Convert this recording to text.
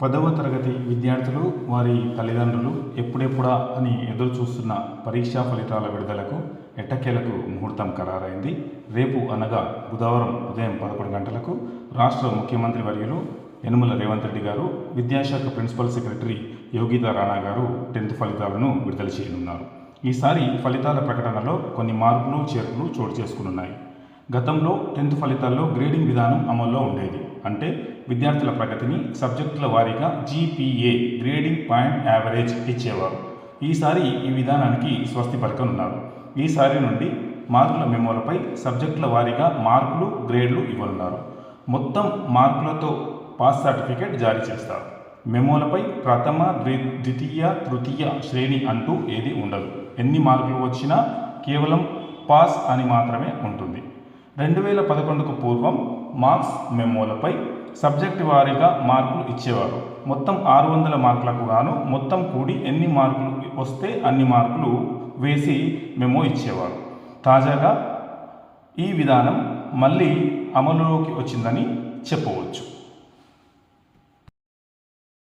పదవ తరగతి విద్యార్థులు వారి తల్లిదండ్రులు ఎప్పుడెప్పుడా అని ఎదురు చూస్తున్న పరీక్షా ఫలితాల విడుదలకు ఎట్టకేలకు ముహూర్తం ఖరారైంది. రేపు అనగా బుధవారం ఉదయం పదకొండు గంటలకు రాష్ట్ర ముఖ్యమంత్రి వర్యులు యనుమల రేవంత్ రెడ్డి గారు విద్యాశాఖ ప్రిన్సిపల్ సెక్రటరీ యోగితా రాణా గారు టెన్త్ ఫలితాలను విడుదల చేయనున్నారు. ఈసారి ఫలితాల ప్రకటనలో కొన్ని మార్పులు చేర్పులు చోటు చేసుకున్నాయి గతంలో టెన్త్ ఫలితాల్లో గ్రేడింగ్ విధానం అమల్లో ఉండేది. అంటే విద్యార్థుల ప్రగతిని సబ్జెక్టుల వారీగా జీపీఏ గ్రేడింగ్ పాయింట్ యావరేజ్ ఇచ్చేవారు. ఈసారి ఈ విధానానికి స్వస్తి పలకనున్నారు. ఈసారి నుండి మార్కుల మెమోలపై సబ్జెక్టుల వారీగా మార్కులు గ్రేడ్లు ఇవ్వనున్నారు. మొత్తం మార్కులతో పాస్ సర్టిఫికేట్ జారీ చేస్తారు. మెమోలపై ప్రథమ ద్వితీయ తృతీయ శ్రేణి అంటూ ఏది ఉండదు. ఎన్ని మార్కులు వచ్చినా కేవలం పాస్ అని మాత్రమే ఉంటుంది. రెండు వేల పదకొండుకు పూర్వం మార్క్స్ మెమోలపై సబ్జెక్టు వారీగా మార్కులు ఇచ్చేవారు. మొత్తం ఆరు వందల మార్కులకు గాను మొత్తం కూడి ఎన్ని మార్కులు వస్తే అన్ని మార్కులు వేసి మెమో ఇచ్చేవారు. తాజాగా ఈ విధానం మళ్ళీ అమలులోకి వచ్చిందని చెప్పవచ్చు.